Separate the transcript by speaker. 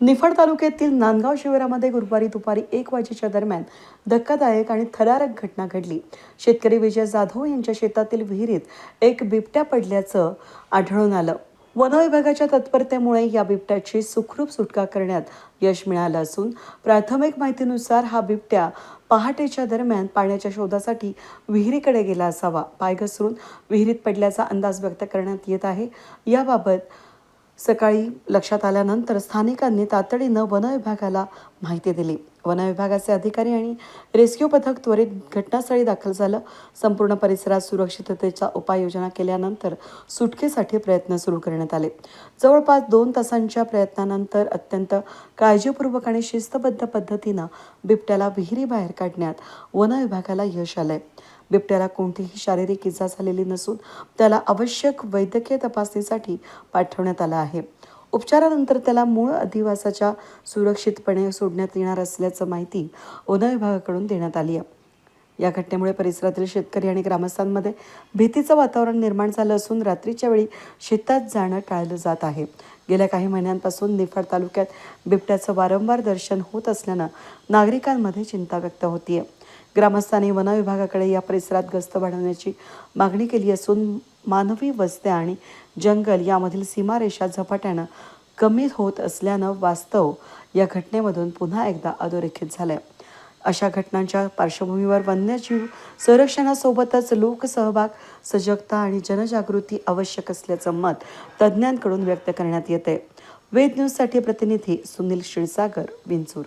Speaker 1: निफाड तालुक्यातील नांदगाव शिबिरामध्ये गुरुवारी दुपारी एक वाजेच्या दरम्यान धक्कादायक आणि थरारक घटना घडली. शेतकरी विजय जाधव यांच्या शेतातील विहिरीत एक बिबट्या पडल्याचं आढळून आलं. वन विभागाच्या तत्परतेमुळे या बिबट्याची सुखरूप सुटका करण्यात यश मिळालं असून प्राथमिक माहितीनुसार हा बिबट्या पहाटेच्या दरम्यान पाण्याच्या शोधासाठी विहिरीकडे गेला असावा. पाय घसरून विहिरीत पडल्याचा अंदाज व्यक्त करण्यात येत आहे. याबाबत सकाळी लक्षात आल्यानंतर स्थानिकांनी तातडीनं वनविभागाला माहिती दिली. वनविभागाचे अधिकारी आणि रेस्क्यू पथक त्वरित घटनास्थळी दाखल झालं. संपूर्ण परिसरात सुरक्षिततेच्या उपाययोजना केल्यानंतर सुटकेसाठी प्रयत्न सुरू करण्यात आले. जवळपास दोन तासांच्या प्रयत्नानंतर अत्यंत काळजीपूर्वक आणि शिस्तबद्ध पद्धतीनं बिबट्याला विहिरीबाहेर काढण्यात वन विभागाला यश आलंय. बिबट्याला कोणतीही शारीरिक इजा झालेली नसून त्याला आवश्यक वैद्यकीय तपासणीसाठी पाठवण्यात आलं आहे. उपचारानंतर त्याला मूळ अधिवासाच्या सुरक्षितपणे सोडण्यात येणार असल्याचं माहिती वन विभागाकडून देण्यात आली आहे. या घटनेमुळे परिसरातील शेतकरी आणि ग्रामस्थांमध्ये भीतीचं वातावरण निर्माण झालं असून रात्रीच्या वेळी शेतात जाणं टाळलं जात आहे. गेल्या काही महिन्यांपासून निफाड तालुक्यात बिबट्याचं वारंवार दर्शन होत असल्यानं नागरिकांमध्ये चिंता व्यक्त होतीये. ग्रामस्थांनी वन विभागाकडे या परिसरात गस्त वाढवण्याची मागणी केली असून मानवी वस्त्या आणि जंगल यामधील सीमारेषा झपाट्यानं कमी होत असल्यानं वास्तव या घटनेमधून पुन्हा एकदा अधोरेखित झालंय. अशा घटनांच्या पार्श्वभूमीवर वन्यजीव संरक्षणासोबतच लोकसहभाग सजगता आणि जनजागृती आवश्यक असल्याचं मत तज्ज्ञांकडून व्यक्त करण्यात येते वेद न्यूजसाठी प्रतिनिधी सुनील क्षीरसागर विंचूर.